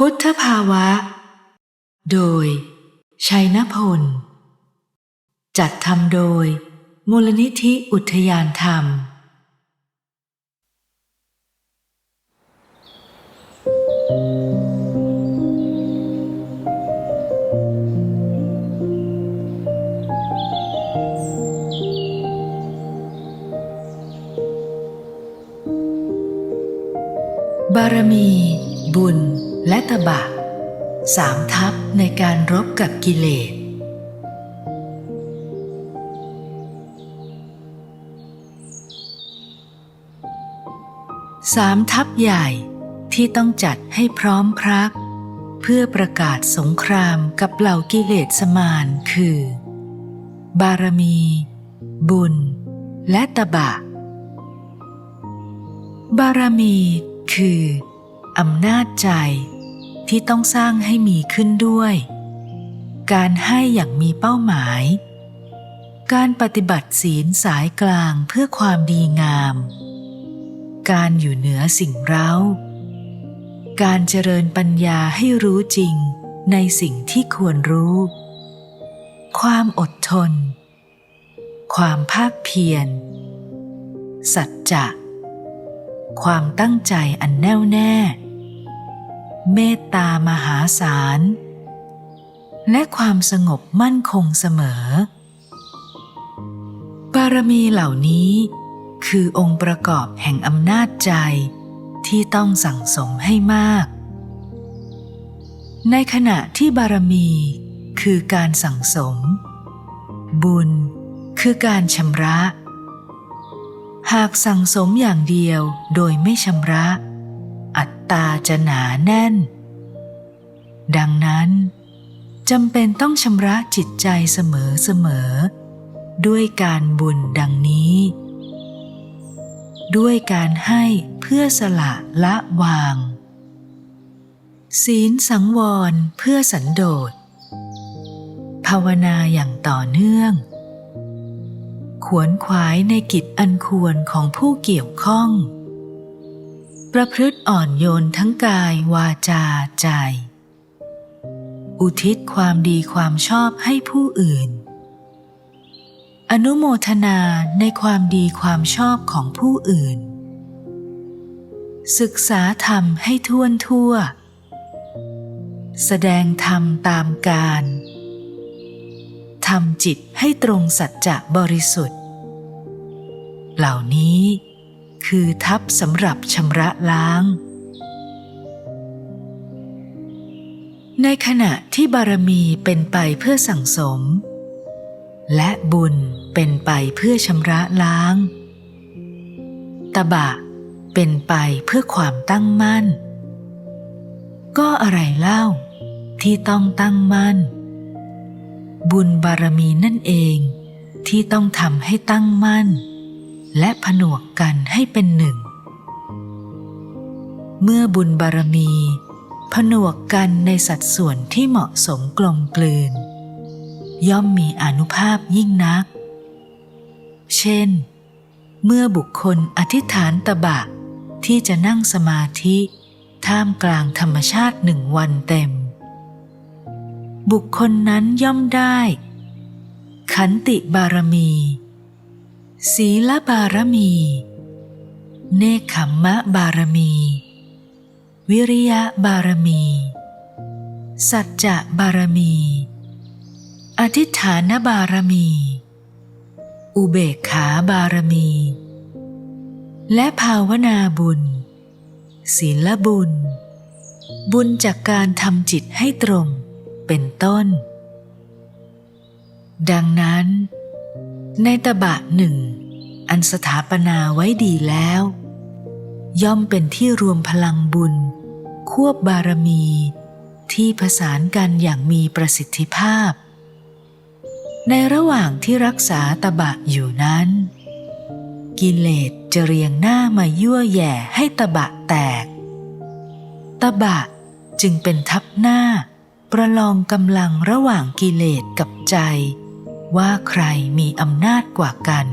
พุทธภาวะ โดย ชัยนพล จัดทำโดย มูลนิธิอุทยานธรรม บารมี บุญ และตบะสามทัพในการรบกับกิเลส สามทัพใหญ่ที่ต้องจัดให้พร้อมพรัก เพื่อประกาศสงครามกับเหล่ากิเลสสมานคือ บารมี บุญ และตบะ บารมีคืออำนาจใจ ที่ต้องสร้างให้มีขึ้นด้วย การให้อย่างมีเป้าหมาย การปฏิบัติศีลสายกลางเพื่อความดีงาม การอยู่เหนือสิ่งเร้า การเจริญปัญญาให้รู้จริงในสิ่งที่ควรรู้ ความอดทน ความภาคเพียร สัจจะ ความตั้งใจอันแน่วแน่ เมตตามหาศาล และความสงบมั่นคงเสมอ บารมีเหล่านี้คือองค์ประกอบแห่งอำนาจใจที่ต้องสั่งสมให้มาก ในขณะที่บารมีคือการสั่งสม บุญคือการชำระ หากสั่งสมอย่างเดียวโดยไม่ชำระ ตาจะหนาแน่น ดังนั้นจำเป็นต้องชำระจิตใจเสมอๆด้วยการบุญดังนี้ ด้วยการให้เพื่อสละละวาง ศีลสังวรเพื่อสันโดษ ภาวนาอย่างต่อเนื่อง ขวนขวายในกิจอันควรของผู้เกี่ยวข้อง ประพฤติอ่อนโยนทั้งกายวาจาใจ อุทิศความดีความชอบให้ผู้อื่น อนุโมทนาในความดีความชอบของผู้อื่น ศึกษาธรรมให้ท่วนทั่ว แสดงธรรมตามการทำจิตให้ตรงสัจจะบริสุทธิ์ เหล่านี้ คือทัพสำหรับชำระล้าง ในขณะที่บารมีเป็นไปเพื่อสั่งสม และบุญเป็นไปเพื่อชำระล้าง ตบะเป็นไปเพื่อความตั้งมั่น ก็อะไรเล่าที่ต้องตั้งมั่น บุญบารมีนั่นเองที่ต้องทำให้ตั้งมั่น และผนวกกันให้เป็นหนึ่ง เมื่อบุญบารมี ผนวกกันในสัดส่วนที่เหมาะสมกลมกลืน ย่อมมีอนุภาพยิ่งนัก เช่น เมื่อบุคคลอธิษฐานตบะที่จะนั่งสมาธิท่ามกลางธรรมชาติหนึ่งวันเต็ม บุคคลนั้นย่อมได้ ขันติบารมี ศีลบารมี เนคขมมะบารมี วิริยะบารมี สัจจะบารมี อธิษฐานบารมี อุเบกขาบารมี และภาวนาบุญ ศีลบุญ บุญจากการทำจิตให้ตรงเป็นต้น ดังนั้น ในตบะหนึ่ง อันสถาปนาไว้ดีแล้ว ย่อมเป็นที่รวมพลังบุญ ควบบารมี ที่ผสานกันอย่างมีประสิทธิภาพ ในระหว่างที่รักษาตบะอยู่นั้น กิเลสจะเรียงหน้ามายั่วแย่ให้ตบะแตก ตบะจึงเป็นทับหน้า ประลองกำลังระหว่างกิเลสกับใจ ว่าใครมีอำนาจกว่ากัน